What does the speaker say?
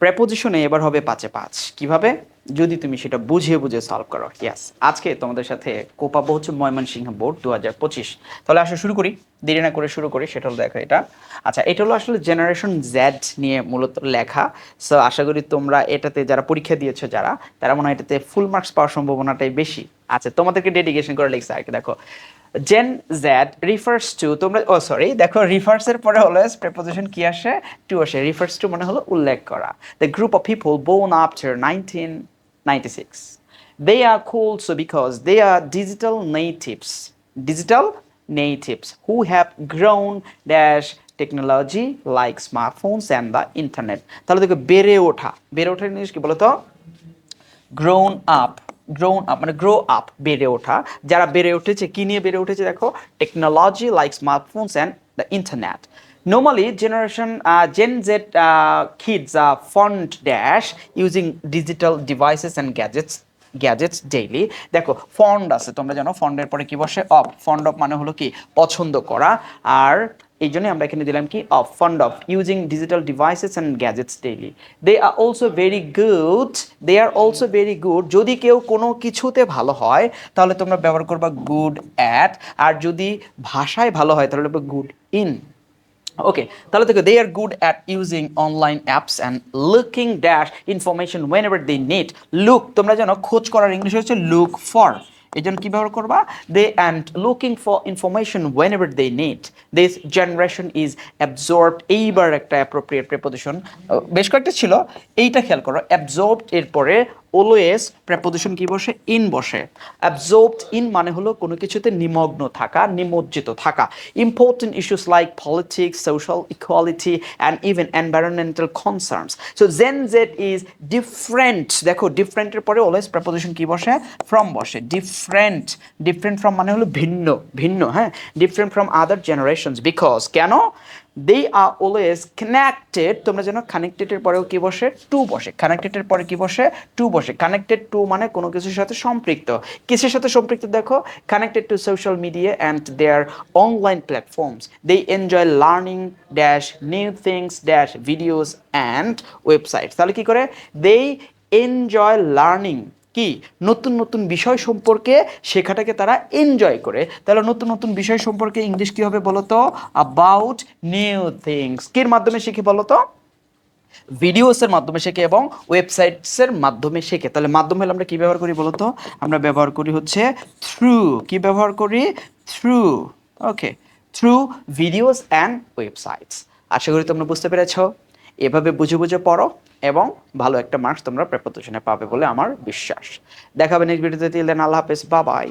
প্রেপোজিশনে এবার হবে পাঁচে পাঁচ। কীভাবে? যদি তুমি সেটা বুঝে বুঝে সলভ করো। ইয়াস আজকে তোমাদের সাথে কোপাবো হচ্ছে ময়মনসিংহ বোর্ড দু হাজার পঁচিশ। তাহলে আসলে শুরু করি। দেরি না করে শুরু করি, সেটা হলো দেখো এটা। আচ্ছা এটা হলো আসলে জেনারেশন জেড নিয়ে মূলত লেখা। সো আশা করি তোমরা এটাতে যারা পরীক্ষা দিয়েছ যারা, তারা মনে হয় এটাতে ফুল মার্কস পাওয়ার সম্ভাবনাটাই বেশি। আচ্ছা তোমাদেরকে ডেডিকেশন করে লিখছে আর কি, দেখো। জেন জেড রিফার্স টু তোমরা, ও সরি দেখো রিফার্সের পরে অলওয়েজ প্রেপোজিশন কি আসে? টু আসে। রিফার্স টু মানে হলো উল্লেখ করা। The group of people born after nineteen ninety six they are so because they are digital natives digital natives who have grown dash technology like smartphones and the internet তাহলে দেখো, বেড়ে ওঠা। বেড়ে ওঠার জিনিস কি বলতো? গ্রোন আপ গ্রোন আপ মানে গ্রো আপ বেড়ে ওঠা। যারা বেড়ে উঠেছে কি নিয়ে বেড়ে উঠেছে দেখো? Technology like smartphones and the internet Normally, generation uh, Gen Z uh, dash using digital devices and gadgets gadgets daily দেখো ফন্ড আছে তোমরা জানো ফন্ডের পরে কি বসে? অফ ফন্ড অফ মানে হলো কি? পছন্দ করা। আর এই জন্যই আমরা এখানে দিলাম কি of fond of using digital devices and gadgets daily they are also very good they are also very good যদি কেউ কোনো কিছুতে ভালো হয়, তাহলে তোমরা ব্যবহার করবা গুড অ্যাট আর যদি ভাষায় ভালো হয়, তাহলে গুড ইন ওকে তাহলে দেখো they are good at using online apps and looking dash information whenever they need look তোমরা জানো, খোঁজ করার ইংলিশ হচ্ছে লুক ফর এই জন্য কী ব্যবহার করবা? They and looking for information whenever they need this generation is absorb এইবার একটা অ্যাপ্রোপ্রিয়েট প্রেপোজিশন বেশ কয়েকটা ছিল, এইটা খেয়াল করো অ্যাবজর্বড এরপরে অলওয়েজ প্রেপোজিশন কি বসে? ইন বসে। অ্যাবজর্বড ইন মানে হলো কোনো কিছুতে নিমগ্ন থাকা, নিমজ্জিত থাকা। Important issues like politics social equality and even environmental concerns so Gen Z is different দেখো ডিফারেন্টের পরে অলওয়েজ প্রেপোজিশন কি বসে? ফ্রম বসে। ডিফারেন্ট ডিফারেন্ট ফ্রম মানে হলো ভিন্ন ভিন্ন হ্যাঁ? Different from other generations because কেন? দে আর অলওয়েজ কানেক্টেড তোমরা যেন কানেক্টেডের পরেও কি বসে? টু বসে। কানেক্টেডের পরে কি বসে? টু বসে। কানেক্টেড টু মানে কোনো কিছুর সাথে সম্পৃক্ত। কিসের সাথে সম্পৃক্ত দেখো? Connected to social media and their online platforms they enjoy learning dash new things dash videos and website তাহলে কি করে? দে এনজয় লার্নিং কি? নতুন নতুন বিষয় সম্পর্কে শেখাটাকে তারা এনজয় করে। তাহলে নতুন নতুন বিষয় সম্পর্কে ইংলিশ কি হবে বলো তো অ্যাবাউট নিউ থিংস কির মাধ্যমে শিখে বলো তো ভিডিওসের মাধ্যমে শেখে এবং ওয়েবসাইটসের মাধ্যমে শেখে। তাহলে মাধ্যমে আমরা কি ব্যবহার করি বলো তো আমরা ব্যবহার করি হচ্ছে থ্রু কি ব্যবহার করি? Through okay through videos and websites আশা করি তোমরা বুঝতে পেরেছ। এভাবে বুঝে বুঝে পড়ো। এবং ভালো একটা মার্কস তোমরা প্রেপোজিশনে পাবে বলে আমার বিশ্বাস। দেখাবে নেক্সট ভিডিওতে তেলেন আল্লাহ হাফেজ। বাবাই